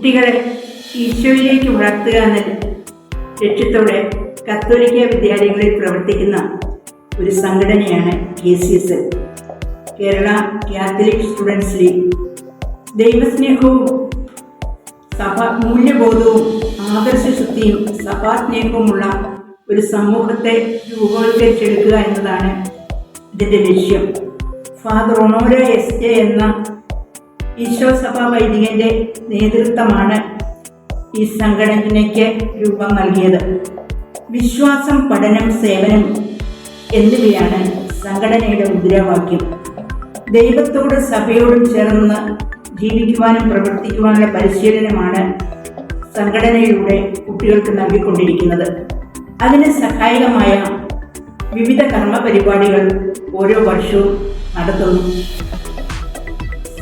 കുട്ടികളെ ഈശോയിലേക്ക് വളർത്തുക എന്ന ലക്ഷ്യത്തോടെ കത്തോലിക്ക വിദ്യാലയങ്ങളിൽ പ്രവർത്തിക്കുന്ന ഒരു സംഘടനയാണ് K C S. L Kerala Catholic students league. ദൈവസ്നേഹവും സഭ മൂല്യബോധവും ആദർശശുദ്ധിയും സഭാസ്നേഹവുമുള്ള ഒരു സമൂഹത്തെ രൂപവത്കരിച്ചെടുക്കുക എന്നതാണ് ഇതിന്റെ ലക്ഷ്യം. ഫാദർ ഒണോര എസ് എന്ന ഈശോ സഭാ വൈദികന്റെ നേതൃത്വമാണ് ഈ സംഘടനയ്ക്ക് രൂപം നൽകിയത്. വിശ്വാസം പഠനം സേവനം എന്നിവയാണ് സംഘടനയുടെ മുദ്രാവാക്യം. ദൈവത്തോടും സഭയോടും ചേർന്ന് ജീവിക്കുവാനും പ്രവർത്തിക്കുവാനുള്ള പരിശീലനമാണ് സംഘടനയിലൂടെ കുട്ടികൾക്ക് നൽകിക്കൊണ്ടിരിക്കുന്നത്. അതിന് സഹായകമായ വിവിധ കർമ്മ പരിപാടികൾ ഓരോ വർഷവും നടത്തുന്നു.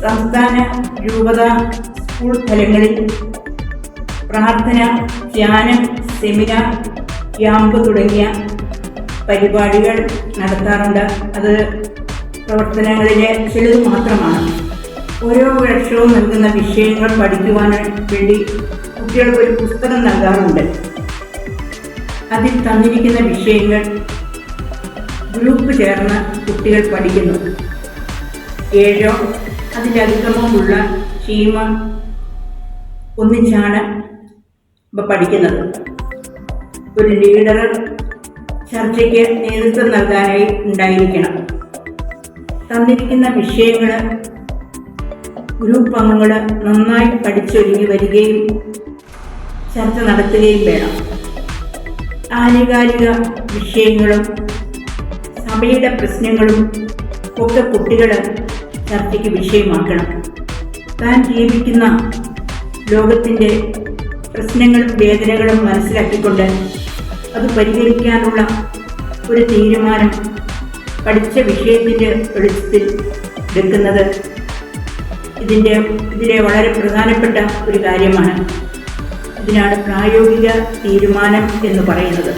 സംസ്ഥാന രൂപത സ്കൂൾ തലങ്ങളിൽ പ്രാർത്ഥന ധ്യാനം സെമിനാർ ക്യാമ്പ് തുടങ്ങിയ പരിപാടികൾ നടത്താറുണ്ട്. അത് പ്രവർത്തനങ്ങളിലെ ചിലത് മാത്രമാണ്. ഓരോ വർഷവും നൽകുന്ന വിഷയങ്ങൾ പഠിക്കുവാൻ വേണ്ടി കുട്ടികൾക്ക് ഒരു പുസ്തകം നൽകാറുണ്ട്. അതിൽ തന്നിരിക്കുന്ന വിഷയങ്ങൾ ഗ്രൂപ്പ് ചേർന്ന് കുട്ടികൾ പഠിക്കുന്നു. ഏഴോ അതിലധികമുള്ള ക്ഷീമ ഒന്നിച്ചാണ് ഇപ്പം പഠിക്കുന്നത്. ഒരു ലീഡർ ചർച്ചയ്ക്ക് നേതൃത്വം നൽകാനായി ഉണ്ടായിരിക്കണം. തന്നിരിക്കുന്ന വിഷയങ്ങൾ ഗ്രൂപ്പ് അംഗങ്ങൾ നന്നായി പഠിച്ചൊരുങ്ങി വരികയും ചർച്ച നടത്തുകയും വേണം. ആനുകാലിക വിഷയങ്ങളും സഭയുടെ പ്രശ്നങ്ങളും ഒക്കെ കുട്ടികൾ ചർച്ചയ്ക്ക് വിഷയമാക്കണം. താൻ ജീവിക്കുന്ന ലോകത്തിന്റെ പ്രശ്നങ്ങളും വേദനകളും മനസ്സിലാക്കിക്കൊണ്ട് അത് പരിഹരിക്കാനുള്ള ഒരു തീരുമാനം പഠിച്ച വിഷയത്തിന്റെ വെളിച്ചത്തിൽ എടുക്കുന്നത് ഇതിന്റെ ഇതിലെ വളരെ പ്രധാനപ്പെട്ട ഒരു കാര്യമാണ്. ഇതിനാണ് പ്രായോഗിക തീരുമാനം എന്ന് പറയുന്നത്.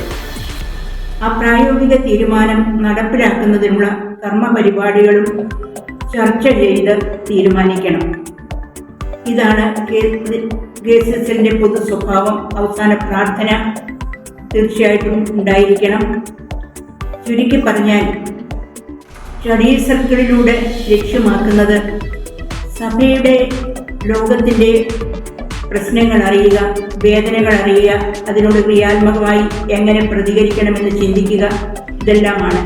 ആ പ്രായോഗിക തീരുമാനം നടപ്പിലാക്കുന്നതിനുള്ള കർമ്മ പരിപാടികളും ചർച്ച ചെയ്ത് തീരുമാനിക്കണം. ഇതാണ് കേസിന്റെ പൊതു സ്വഭാവം. അവസാന പ്രാർത്ഥന തീർച്ചയായിട്ടും ഉണ്ടായിരിക്കണം. ചുരുക്കി പറഞ്ഞാൽ സ്റ്റഡി സർക്കിളിലൂടെ ലക്ഷ്യമാക്കുന്നത് സഭയുടെ ലോകത്തിന്റെ പ്രശ്നങ്ങൾ അറിയുക വേദനകൾ അറിയുക അതിനോട് ക്രിയാത്മകമായി എങ്ങനെ പ്രതികരിക്കണമെന്ന് ചിന്തിക്കുക ഇതെല്ലാമാണ്.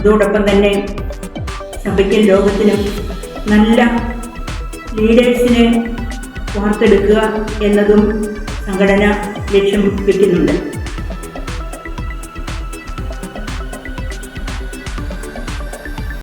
അതോടൊപ്പം തന്നെ സഭയ്ക്കും ലോകത്തിനും നല്ല ലീഡേഴ്സിനെ വാർത്തെടുക്കുക എന്നതും സംഘടന ലക്ഷ്യം വയ്ക്കുന്നുണ്ട്